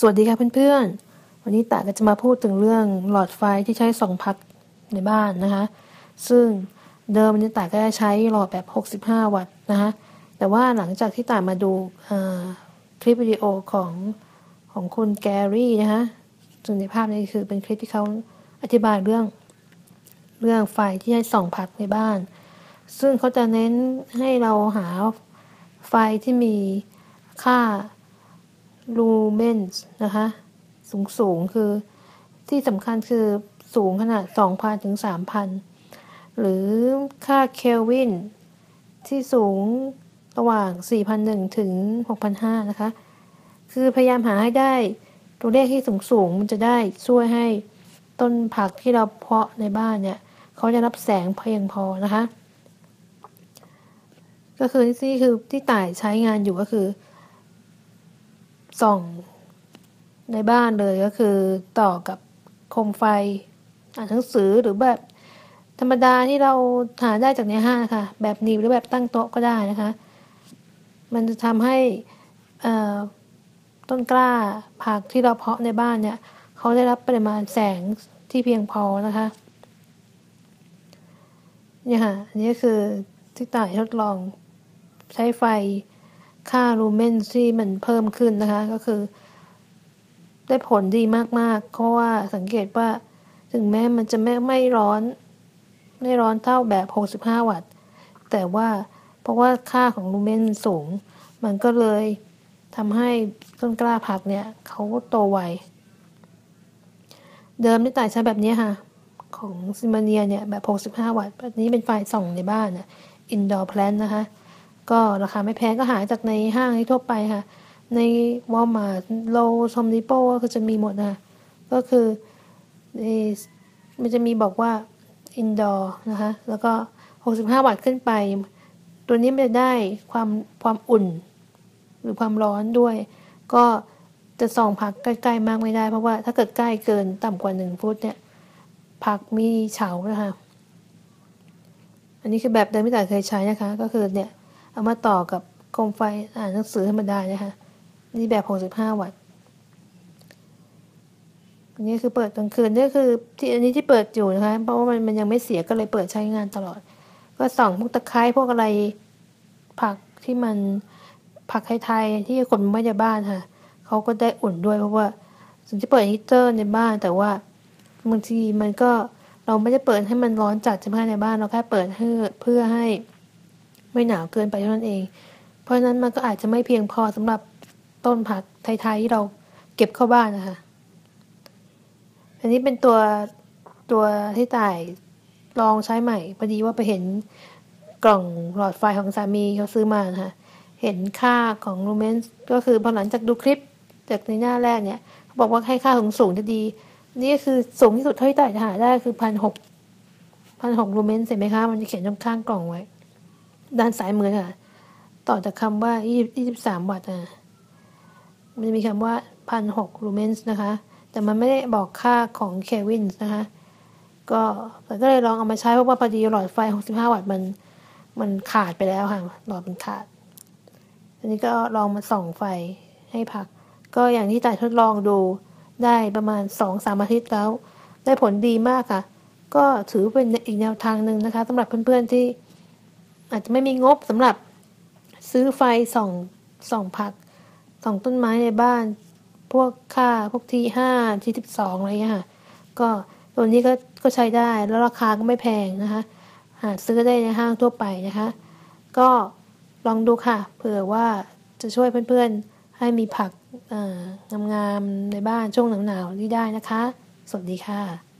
สวัสดีค่ะเพื่อนๆ วันนี้ตาก็จะมาพูดถึงเรื่องหลอดไฟที่ใช้ส่องพัดในบ้านนะคะ ซึ่งเดิมนี้ตาก็จะใช้หลอดแบบ 65 วัตต์นะคะแต่ว่าหลังจากที่ตามาดูคลิปวิดีโอของของคุณแกรี่นะคะซึ่งในภาพนี้คือเป็นคลิปที่เขาอธิบายเรื่องเรื่องไฟที่ให้ส่องพัดในบ้าน ซึ่งเขาจะเน้นให้เราหาไฟที่มีค่า ลูเมนส์นะคะ สูงสูงคือที่สำคัญคือสูงขนาด 2,000 ถึง 3,000 หรือค่าเคลวินที่สูงระหว่าง 4,001 ถึง 6,500 นะคะ คือพยายามหาให้ได้ตัวเลขที่สูงสูงมันจะได้ช่วยให้ต้นผักที่เราเพาะในบ้านเนี่ยเขาจะรับแสงเพียงพอนะคะ ก็คือที่คือที่ต่ายใช้งานอยู่ก็คือ ส่องในบ้านเลยก็คือต่อกับโคมไฟ อ่านหนังสือหรือแบบธรรมดาที่เราหาได้จากในห้างนะคะแบบนิวหรือแบบตั้งโต๊ะก็ได้นะคะ มันจะทำให้ต้นกล้าผักที่เราเพาะในบ้านเนี่ยเขาได้รับปริมาณแสงที่เพียงพอนะคะเนี่ยค่ะอันนี้คือที่ต่ายทดลองใช้ไฟ ค่าลูเมนที่มันเพิ่มขึ้นนะคะก็คือ ได้ผลดีมากๆ เพราะว่าสังเกตว่าถึงแม้มันจะไม่ไม่ร้อน ไม่ร้อนเท่าแบบ 65 วัตต์ แต่ว่าเพราะว่าค่าของลูเมนสูง มันก็เลยทำให้ต้นกล้าผักเนี่ยเขาโตไว เดิมที่ต่ายใช้แบบนี้ค่ะ ของซิมาเนียเนี่ยแบบ 65 วัตต์แบบนี้เป็นไฟส่องในบ้านนะอินดอร์แพลนนะคะ ก็ราคาไม่แพงก็หาจากในห้างทั่วไปค่ะ ในวอลมาร์ทโลซอมดิโปก็คือจะมีหมดนะ ก็คือมันจะมีบอกว่าอินดอร์นะคะ แล้วก็ 65 วัตต์ขึ้นไป ตัวนี้มันจะได้ความความอุ่น หรือความร้อนด้วย ก็จะส่องผักใกล้ ๆ มากไม่ได้ เพราะว่าถ้าเกิดใกล้เกินต่ำกว่า 1 ฟุตเนี่ย ผักมีเฉานะคะ อันนี้คือแบบเดิมที่ต่เคยใช้นะคะ ก็คือเนี่ย เอามาต่อกับโคมไฟอ่านหนังสือธรรมดานะคะนี่แบบ 65 วัตต์อันนี้คือเปิดกลางคืนนี่คือที่อันนี้ที่เปิดอยู่นะคะ เพราะว่ามันมันยังไม่เสียก็เลยเปิดใช้งานตลอด ก็ส่องพวกตะไคร้พวกอะไรผักที่มันผักไทยๆที่คนไม่ได้บ้านค่ะเขาก็ได้อุ่นด้วยเพราะว่าถึงจะเปิดฮีเตอร์ในบ้านแต่ว่าบางทีมันก็เราไม่ได้เปิดให้มันร้อนจัดใช่ไหมในบ้านเราแค่เปิดเพื่อเพื่อให้ ไม่หนาวเกินไปเท่านั้นเอง เพราะฉะนั้นมันก็อาจจะไม่เพียงพอสำหรับต้นผักไทยๆที่เราเก็บเข้าบ้านนะคะ อันนี้เป็นตัวตัวที่ต่ายลองใช้ใหม่พอดีว่าไปเห็นกล่องหลอดไฟของสามีเขาซื้อมานะคะเห็นค่าของลูเมนส์ก็คือพอหลังจากดูคลิปจากในหน้าแรกเนี่ยเขาบอกว่าให้ค่าสูงสูงจะดี นี่คือสูงที่สุดเท่าที่ต่ายจะหาได้คือพันหกพันหกลูเมนส์เห็นไหมคะ มันจะเขียนตรงข้างกล่องไว้ ด้านซ้ายมือค่ะ ต่อจากคำว่า 23 วัตต์นะมันจะมีคำว่าพันหกลูเมนส์นะคะ แต่มันไม่ได้บอกค่าของเควินส์นะคะ ก็แต่ก็เลยลองเอามาใช้เพราะว่าพอดีหลอดไฟ 65 วัตต์มัน มันขาดไปแล้วค่ะ หลอดมันขาด อันนี้ก็ลองมาส่องไฟให้พัก ก็อย่างที่ต่ายทดลองดูได้ประมาณ 2-3 อาทิตย์แล้ว ได้ผลดีมากค่ะ ก็ถือเป็นอีกแนวทางหนึ่งนะคะสำหรับเพื่อนๆที่ อาจจะไม่มีงบสำหรับซื้อไฟส่องส่องผักส่องต้นไม้ในบ้าน พวกค่าพวกที่ห้าที่สิบสองอะไรเงี้ยค่ะก็ตัวนี้ก็ก็ใช้ได้แล้วราคาก็ไม่แพงนะคะ หาซื้อได้ในห้างทั่วไปนะคะ ก็ลองดูค่ะ เผื่อว่าจะช่วยเพื่อนๆ ให้มีผักงามๆในบ้านช่วงหนาวๆที่ได้นะคะ สวัสดีค่ะ